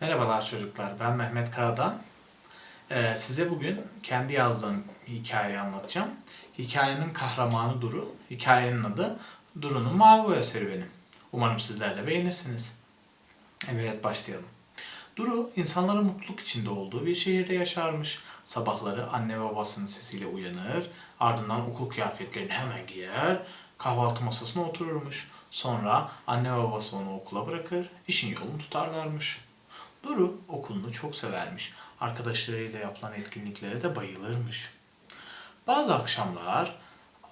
Merhabalar çocuklar, ben Mehmet Karadan. Ee, size bugün kendi yazdığım hikayeyi anlatacağım. Hikayenin kahramanı Duru, hikayenin adı Duru'nun Mavi Boya Serüveni. Umarım sizler de beğenirsiniz. Evet, başlayalım. Duru, insanların mutluluk içinde olduğu bir şehirde yaşarmış. Sabahları anne babasının sesiyle uyanır, ardından okul kıyafetlerini hemen giyer, kahvaltı masasına otururmuş. Sonra anne babası onu okula bırakır, işin yolunu tutarlarmış. Duru okulunu çok severmiş. Arkadaşlarıyla yapılan etkinliklere de bayılırmış. Bazı akşamlar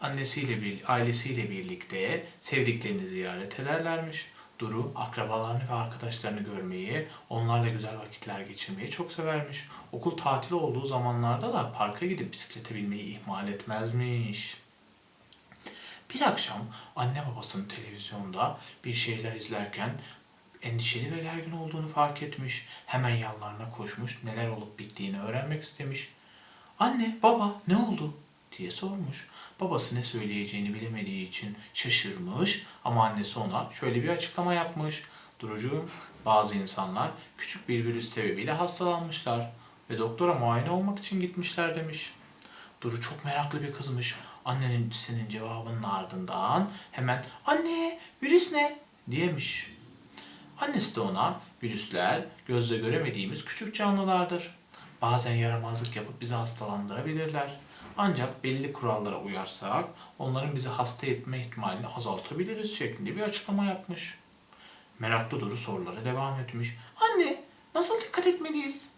annesiyle bir ailesiyle birlikte sevdiklerini ziyaret ederlermiş. Duru akrabalarını ve arkadaşlarını görmeyi, onlarla güzel vakitler geçirmeyi çok severmiş. Okul tatili olduğu zamanlarda da parka gidip bisiklete binmeyi ihmal etmezmiş. Bir akşam anne babasının televizyonda bir şeyler izlerken endişeli ve gergin olduğunu fark etmiş. Hemen yanlarına koşmuş, neler olup bittiğini öğrenmek istemiş. Anne, baba ne oldu? diye sormuş. Babası ne söyleyeceğini bilemediği için şaşırmış ama annesi ona şöyle bir açıklama yapmış. Durucuğum, bazı insanlar küçük bir virüs sebebiyle hastalanmışlar ve doktora muayene olmak için gitmişler demiş. Duru çok meraklı bir kızmış. Annenin cevabının ardından hemen anne virüs ne diyemiş. Annesi de ona virüsler gözle göremediğimiz küçük canlılardır. Bazen yaramazlık yapıp bizi hastalandırabilirler. Ancak belli kurallara uyarsak onların bizi hasta etme ihtimalini azaltabiliriz şeklinde bir açıklama yapmış. Meraklı Duru sorulara devam etmiş. Anne nasıl dikkat etmeliyiz?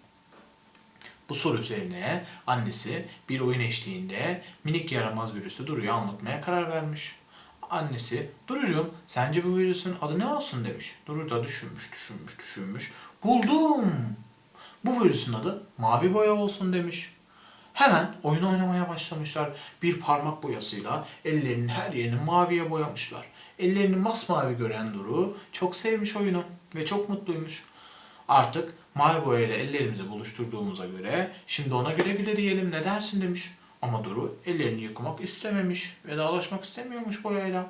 Bu soru üzerine annesi bir oyun eşliğinde minik yaramaz virüsü Duru'ya anlatmaya karar vermiş. Annesi, Durucuğum sence bu virüsün adı ne olsun demiş. Duru da düşünmüş, düşünmüş, düşünmüş. Buldum. Bu virüsün adı mavi boya olsun demiş. Hemen oyun oynamaya başlamışlar. Bir parmak boyasıyla ellerinin her yerini maviye boyamışlar. Ellerini masmavi gören Duru çok sevmiş oyunu ve çok mutluymuş. Artık mavi boyayla ellerimizi buluşturduğumuza göre şimdi ona güle güle diyelim ne dersin demiş. Ama Duru ellerini yıkamak istememiş. Vedalaşmak istemiyormuş boyayla.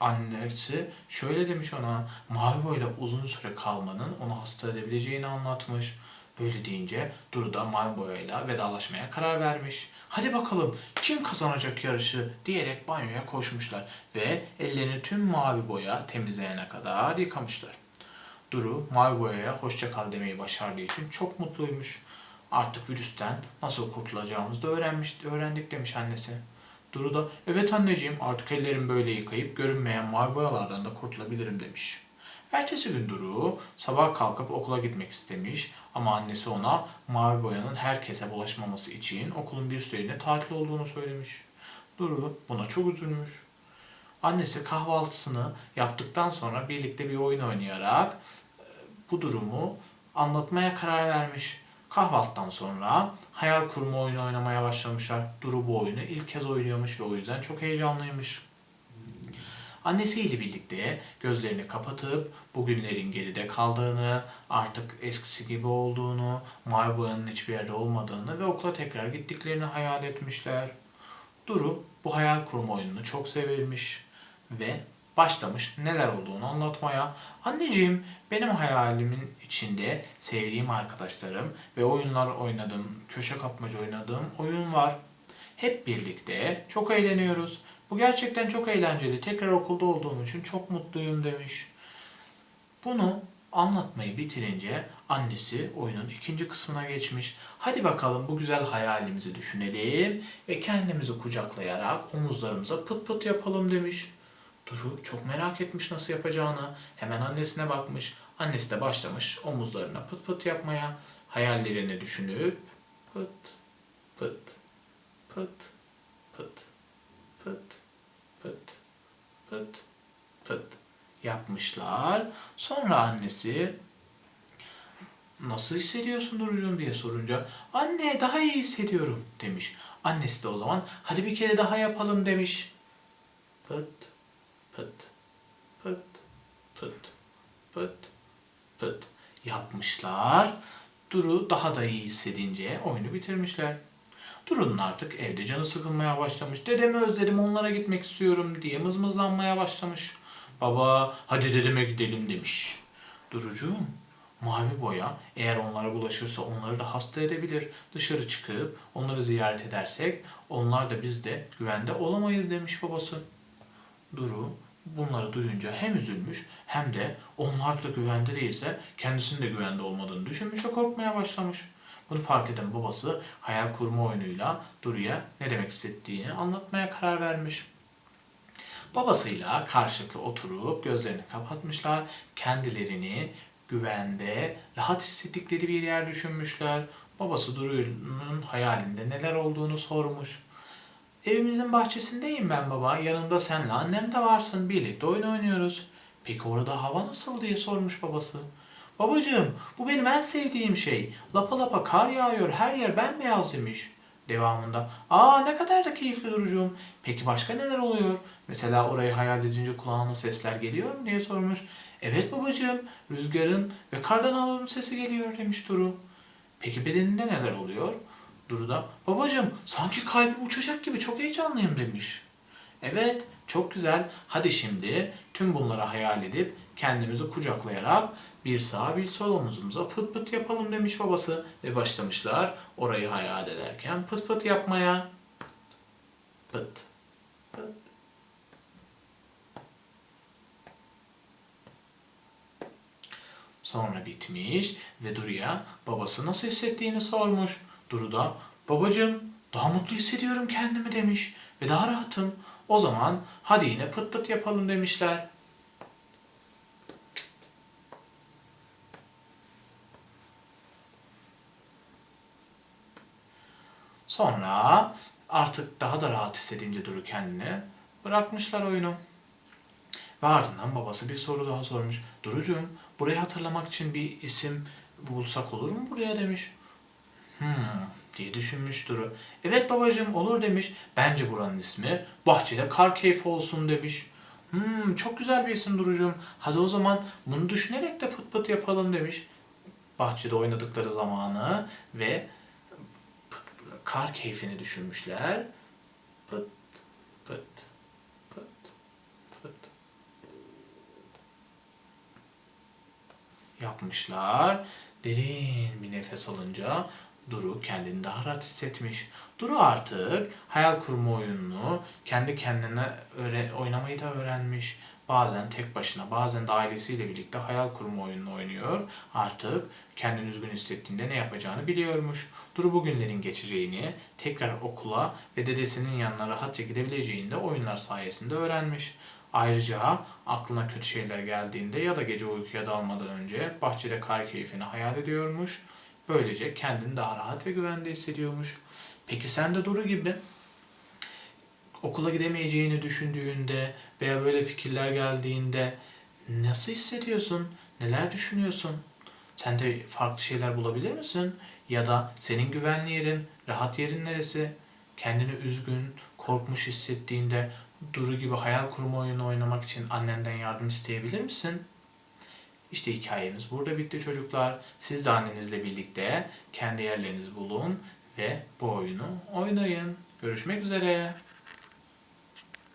Annesi şöyle demiş ona, mavi boyayla uzun süre kalmanın onu hasta edebileceğini anlatmış. Böyle deyince Duru da mavi boyayla vedalaşmaya karar vermiş. Hadi bakalım kim kazanacak yarışı diyerek banyoya koşmuşlar ve ellerini tüm mavi boya temizleyene kadar yıkamışlar. Duru mavi boyaya hoşça kal demeyi başardığı için çok mutluymuş. Artık virüsten nasıl kurtulacağımızı da öğrenmiş, öğrendik demiş annesi. Duru da evet anneciğim artık ellerimi böyle yıkayıp görünmeyen mavi boyalardan da kurtulabilirim demiş. Ertesi gün Duru sabah kalkıp okula gitmek istemiş ama annesi ona mavi boyanın herkese bulaşmaması için okulun bir süreliğine tatil olduğunu söylemiş. Duru buna çok üzülmüş. Annesi kahvaltısını yaptıktan sonra birlikte bir oyun oynayarak e, bu durumu anlatmaya karar vermiş. Kahvaltıdan sonra hayal kurma oyunu oynamaya başlamışlar. Duru bu oyunu ilk kez oynuyormuş ve o yüzden çok heyecanlıymış. Annesiyle birlikte gözlerini kapatıp bugünlerin geride kaldığını, artık eskisi gibi olduğunu, mavi boyanın hiçbir yerde olmadığını ve okula tekrar gittiklerini hayal etmişler. Duru bu hayal kurma oyununu çok severmiş ve başlamış neler olduğunu anlatmaya. Anneciğim benim hayalimin içinde sevdiğim arkadaşlarım ve oyunlar oynadığım, köşe kapmaca oynadığım oyun var. Hep birlikte çok eğleniyoruz. Bu gerçekten çok eğlenceli. Tekrar okulda olduğum için çok mutluyum demiş. Bunu anlatmayı bitirince annesi oyunun ikinci kısmına geçmiş. Hadi bakalım bu güzel hayalimizi düşünelim ve kendimizi kucaklayarak omuzlarımıza pıt pıt yapalım demiş. Duru çok merak etmiş nasıl yapacağını. Hemen annesine bakmış. Annesi de başlamış omuzlarına pıt pıt yapmaya. Hayallerini düşünüp pıt pıt pıt pıt pıt pıt pıt pıt yapmışlar. Sonra annesi nasıl hissediyorsun Durucuğum diye sorunca anne daha iyi hissediyorum demiş. Annesi de o zaman hadi bir kere daha yapalım demiş. Pıt pıt pıt pıt pıt pıt yapmışlar. Duru daha da iyi hissedince oyunu bitirmişler. Duru'nun artık evde canı sıkılmaya başlamış. Dedemi özledim onlara gitmek istiyorum diye mızmızlanmaya başlamış. Baba hadi dedeme gidelim demiş. Durucuğum mavi boya eğer onlara bulaşırsa onları da hasta edebilir. Dışarı çıkıp onları ziyaret edersek onlar da biz de güvende olamayız demiş babası. Duru bunları duyunca hem üzülmüş hem de onlar da güvende değilse kendisinin de güvende olmadığını düşünmüş ve korkmaya başlamış. Bunu fark eden babası hayal kurma oyunuyla Duru'ya ne demek istediğini anlatmaya karar vermiş. Babasıyla karşılıklı oturup gözlerini kapatmışlar. Kendilerini güvende, rahat hissettikleri bir yer düşünmüşler. Babası Duru'nun hayalinde neler olduğunu sormuş. Evimizin bahçesindeyim ben baba. Yanımda senle annem de varsın. Birlikte oyun oynuyoruz. Peki orada hava nasıl diye sormuş babası. Babacığım bu benim en sevdiğim şey. Lapa lapa kar yağıyor her yer bembeyaz demiş. Devamında aa ne kadar da keyifli durucum. Peki başka neler oluyor? Mesela orayı hayal edince kulağına sesler geliyor mu diye sormuş. Evet babacığım rüzgarın ve kardan aldığım sesi geliyor demiş Duru. Peki bedeninde neler oluyor? Duru da babacığım sanki kalbim uçacak gibi çok heyecanlıyım demiş. Evet çok güzel. Hadi şimdi tüm bunları hayal edip kendimizi kucaklayarak bir sağa bir sol omuzumuza pıt pıt yapalım demiş babası. Ve başlamışlar orayı hayal ederken pıt pıt yapmaya. Pıt pıt. Sonra bitmiş ve Duru'ya babası nasıl hissettiğini sormuş. Duru da babacığım daha mutlu hissediyorum kendimi demiş ve daha rahatım. O zaman hadi yine pıt pıt yapalım demişler. Sonra artık daha da rahat hissedince Duru kendini bırakmışlar oyunu. Ve ardından babası bir soru daha sormuş. Durucuğum burayı hatırlamak için bir isim bulsak olur mu buraya demiş. Diye düşünmüş Duru. Evet babacığım olur demiş. Bence buranın ismi Bahçede Kar Keyfi olsun demiş. Hmm çok güzel bir isim Durucuğum. Hadi o zaman bunu düşünerek de pıt pıt yapalım demiş. Bahçede oynadıkları zamanı ve pıt, kar keyfini düşünmüşler. Pıt pıt pıt pıt yapmışlar. Derin bir nefes alınca Duru kendini daha rahat hissetmiş. Duru artık hayal kurma oyununu kendi kendine öğre- oynamayı da öğrenmiş. Bazen tek başına, bazen de ailesiyle birlikte hayal kurma oyununu oynuyor. Artık kendini üzgün hissettiğinde ne yapacağını biliyormuş. Duru bu günlerin geçeceğini, tekrar okula ve dedesinin yanına rahatça gidebileceğini de oyunlar sayesinde öğrenmiş. Ayrıca aklına kötü şeyler geldiğinde ya da gece uykuya dalmadan önce bahçede kar keyfini hayal ediyormuş. Böylece kendini daha rahat ve güvende hissediyormuş. Peki sen de Duru gibi okula gidemeyeceğini düşündüğünde veya böyle fikirler geldiğinde nasıl hissediyorsun? Neler düşünüyorsun? Sen de farklı şeyler bulabilir misin? Ya da senin güvenli yerin, rahat yerin neresi? Kendini üzgün, korkmuş hissettiğinde Duru gibi hayal kurma oyunu oynamak için annenden yardım isteyebilir misin? İşte hikayemiz burada bitti çocuklar. Siz de annenizle birlikte kendi yerlerinizi bulun ve bu oyunu oynayın. Görüşmek üzere.